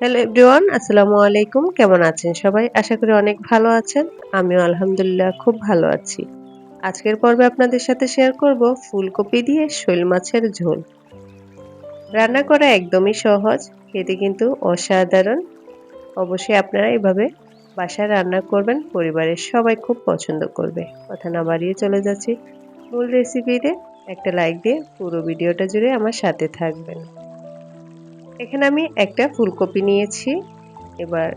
Hello everyone আসসালামু আলাইকুম। কেমন আছেন সবাই? আশা করি অনেক ভালো আছেন। আমিও আলহামদুলিল্লাহ খুব ভালো আছি। আজকের পর্বে আপনাদের সাথে শেয়ার করব ফুলকপি দিয়ে শৈল মাছের ঝোল। রান্না করা একদমই সহজ, খেতে কিন্তু অসাধারণ। অবশ্যই আপনারা এভাবে বাসায় রান্না করবেন, পরিবারের সবাই খুব পছন্দ করবে। কথা না বাড়িয়ে চলে যাচ্ছি মূল রেসিপিতে একটা লাইক দিয়ে পুরো ভিডিওটা জুড়ে আমার সাথে থাকবেন। এখানে আমি একটা ফুলকপি নিয়েছি। এবার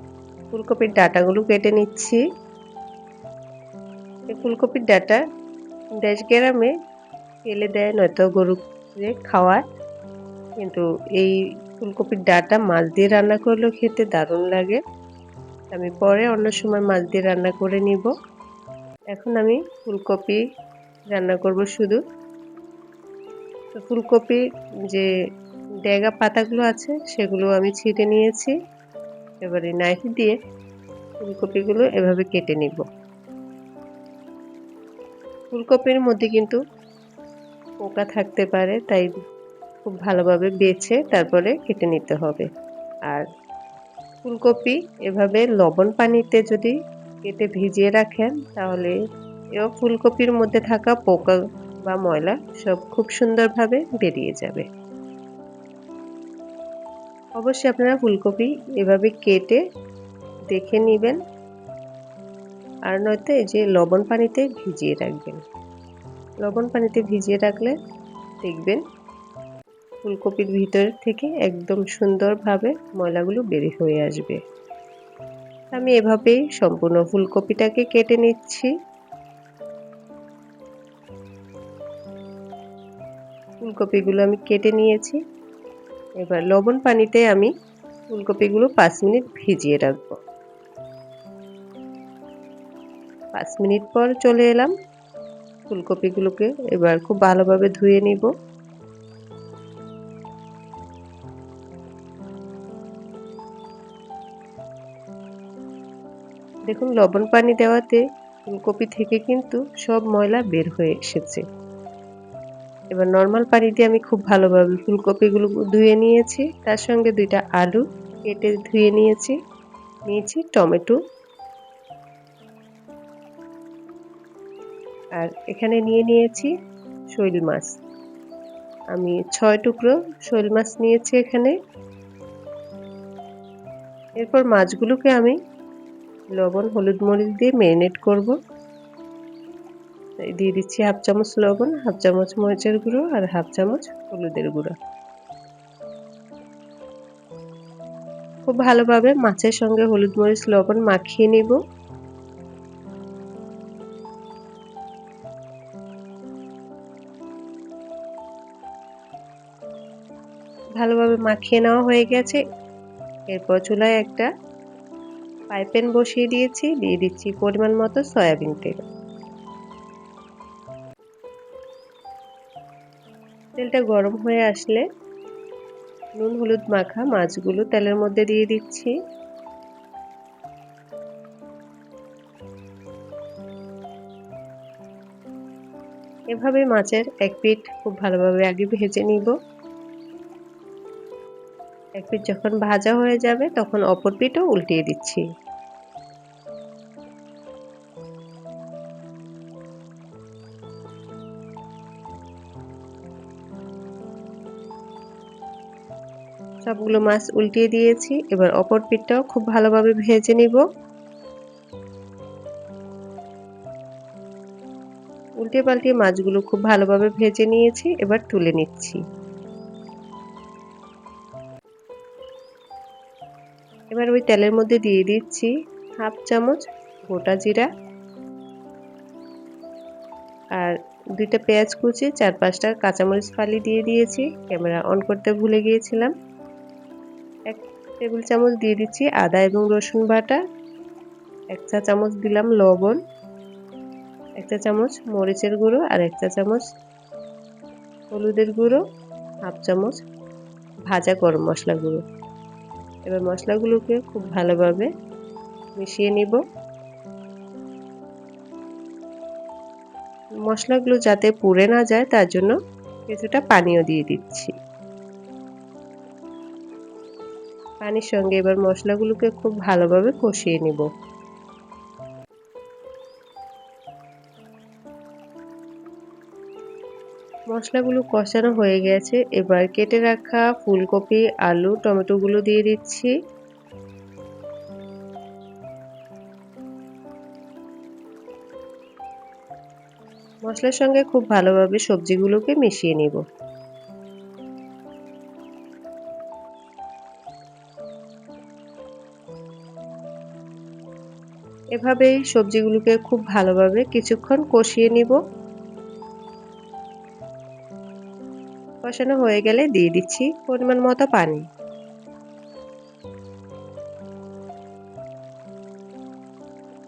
ফুলকপির ডাটাগুলো কেটে নিচ্ছি। এই ফুলকপির ডাটা দেশ গ্রামে ফেলে দেয় নয়তো গরুকে খাওয়ায়। কিন্তু এই ফুলকপির ডাটা মাছ দিয়ে রান্না করলেও খেতে দারুণ লাগে। আমি পরে অন্য সময় মাছ দিয়ে রান্না করে নিব। এখন আমি ফুলকপি রান্না করব শুধু। ফুলকপি যে ডেগা পাতাগুলো আছে, সেগুলো আমি ছিটে নিয়েছি। এবারে নাইফ দিয়ে ফুলকপিগুলো এভাবে কেটে নিব। ফুলকপির মধ্যে কিন্তু পোকা থাকতে পারে, তাই খুব ভালোভাবে বেছে তারপরে কেটে নিতে হবে। আর ফুলকপি এভাবে লবণ পানিতে যদি কেটে ভিজিয়ে রাখেন, তাহলে এও ফুলকপির মধ্যে থাকা পোকা বা ময়লা সব খুব সুন্দরভাবে বেরিয়ে যাবে। অবশ্যই আপনারা ফুলকপি এভাবে কেটে দেখে নেবেন। আর নয়তো এই যে লবণ পানিতে ভিজিয়ে রাখবেন। লবণ পানিতে ভিজিয়ে রাখলে দেখবেন ফুলকপির ভিতর থেকে একদম সুন্দরভাবে ময়লাগুলো বেরিয়ে হয়ে আসবে। আমি এভাবেই সম্পূর্ণ ফুলকপিটাকে কেটে নিচ্ছি। ফুলকপিগুলো আমি কেটে নিয়েছি। এবার লবণ পানিতে আমি ফুলকপিগুলো পাঁচ মিনিট ভিজিয়ে রাখব। পাঁচ মিনিট পর চলে এলাম। ফুলকপিগুলোকে এবার খুব ভালোভাবে ধুয়ে নিব। দেখুন, লবণ পানি দেওয়াতে ফুলকপি থেকে কিন্তু সব ময়লা বের হয়ে এসেছে। এবার নর্মাল পানি দিয়ে আমি খুব ভালোভাবে ফুলকপিগুলো ধুয়ে নিয়েছি। তার সঙ্গে দুইটা আলু কেটে ধুয়ে নিয়েছি। নিয়েছি টমেটো। আর এখানে নিয়ে নিয়েছি শৈল মাছ। আমি ছয় টুকরো শৈল মাছ নিয়েছি এখানে। এরপর মাছগুলোকে আমি লবণ, হলুদ মরিচ দিয়ে ম্যারিনেট করব। দিয়ে দিচ্ছি হাফ চামচ লবণ, হাফ চামচ মরিচের গুঁড়ো আর হাফ চামচ হলুদের গুঁড়ো। খুব ভালোভাবে মাছের সঙ্গে হলুদ, মরিচ, লবণ মাখিয়ে নিব। ভালোভাবে মাখিয়ে নেওয়া হয়ে গেছে। এরপর চুলায় একটা পাইপেন বসিয়ে দিয়েছি, দিয়ে দিচ্ছি পরিমাণ মতো সয়াবিন তেল। তেলটা গরম হয়ে আসলে নুন, হলুদ মাখা মাছগুলো তেলের মধ্যে দিয়ে দিচ্ছি। এভাবে মাছের এক পিঠ খুব ভালোভাবে আগে ভেজে নিব। এক পিঠ যখন ভাজা হয়ে যাবে তখন অপর পিঠও উল্টিয়ে দিচ্ছি। সবগুলো মাছ উল্টিয়ে দিয়েছি। এবার অপর পিঠটাও খুব ভালোভাবে ভেজে নিব। উল্টে পাল্টে মাছগুলো খুব ভালোভাবে ভেজে নিয়েছি, এবার তুলে নিচ্ছি। এবার ওই তেলের মধ্যে দিয়ে দিচ্ছি হাফ চামচ গোটা জিরা আর দুইটা পেঁয়াজ কুচি, চার পাঁচটা কাঁচামরিচ ফালি দিয়ে দিয়েছি। ক্যামেরা অন করতে ভুলে গিয়েছিলাম। টেবিল চামচ দিয়ে দিচ্ছি আদা এবং রসুন বাটা। এক চা চামচ দিলাম লবণ। এক চা চামচ মরিচের গুঁড়ো আর এক চা চামচ হলুদের গুঁড়ো। হাফ চামচ ভাজা গরম মশলা গুঁড়ো। এবার মশলাগুলোকে খুব ভালোভাবে মিশিয়ে নিব। মশলাগুলো যাতে পুড়ে না যায়, তার জন্য কিছুটা পানিও দিয়ে দিচ্ছি। পানির সঙ্গে এবার মশলাগুলোকে খুব ভালোভাবে কষিয়ে নিব। মশলাগুলো কষানো হয়ে গেছে, এবার কেটে রাখা ফুলকপি, আলু, টমেটোগুলো দিয়ে দিচ্ছি। মশলার সঙ্গে খুব ভালোভাবে সবজিগুলোকে মিশিয়ে নিব। এভাবেই সবজিগুলোকে খুব ভালোভাবে কিছুক্ষণ কষিয়ে নিব। কষানো হয়ে গেলে দিয়ে দিচ্ছি পরিমাণ মতো পানি।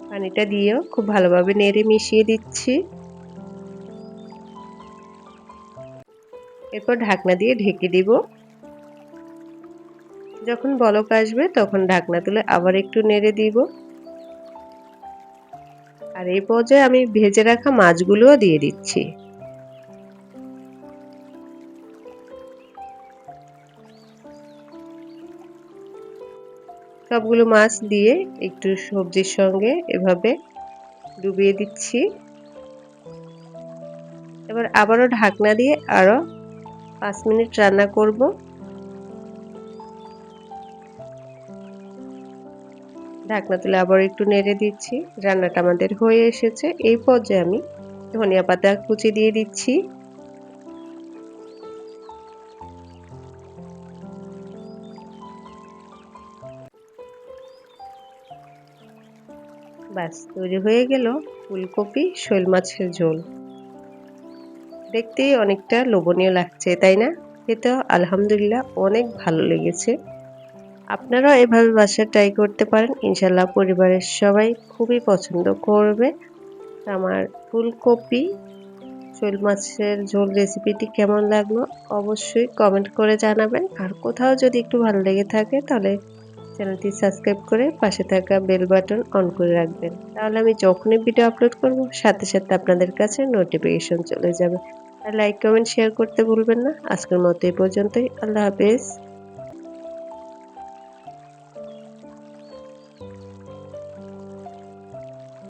পানিটা দিয়েও খুব ভালোভাবে নেড়ে মিশিয়ে দিচ্ছি। এরপর ঢাকনা দিয়ে ঢেকে দিব। যখন বলক আসবে তখন ঢাকনা তুলে আবার একটু নেড়ে দিব। আর এই পর্যায়ে আমি ভেজে রাখা মাছগুলোও দিয়ে দিচ্ছি। সবগুলো মাছ দিয়ে একটু সবজির সঙ্গে এভাবে ডুবিয়ে দিচ্ছি। এবার আবারও ঢাকনা দিয়ে আরও পাঁচ মিনিট রান্না করব। ঢাকনা তুলে আবার একটু নেড়ে দিচ্ছি। রান্নাটা আমাদের হয়ে এসেছে। এই পর্যায়ে আমি ধনিয়া পাতা কুচি দিয়ে দিচ্ছি। ব্যাস, তৈরি হয়ে গেল ফুলকপি, শৈল মাছের ঝোল। দেখতেই অনেকটা লোভনীয় লাগছে, তাই না? খেতেও আলহামদুলিল্লাহ অনেক ভালো লেগেছে। আপনারাও এভাবে বাসায় ট্রাই করতে পারেন। ইনশাল্লাহ পরিবারের সবাই খুবই পছন্দ করবে। আমার ফুলকপি, শৈল মাছের ঝোল রেসিপিটি কেমন লাগল অবশ্যই কমেন্ট করে জানাবেন। আর কোথাও যদি একটু ভালো লেগে থাকে তাহলে চ্যানেলটি সাবস্ক্রাইব করে পাশে থাকা বেল বাটন অন করে রাখবেন। তাহলে আমি যখনই ভিডিও আপলোড করব, সাথে সাথে আপনাদের কাছে নোটিফিকেশন চলে যাবে। আর লাইক কমেন্ট শেয়ার করতে ভুলবেন না। আজকের মতো এই পর্যন্তই। আল্লাহ হাফেজ।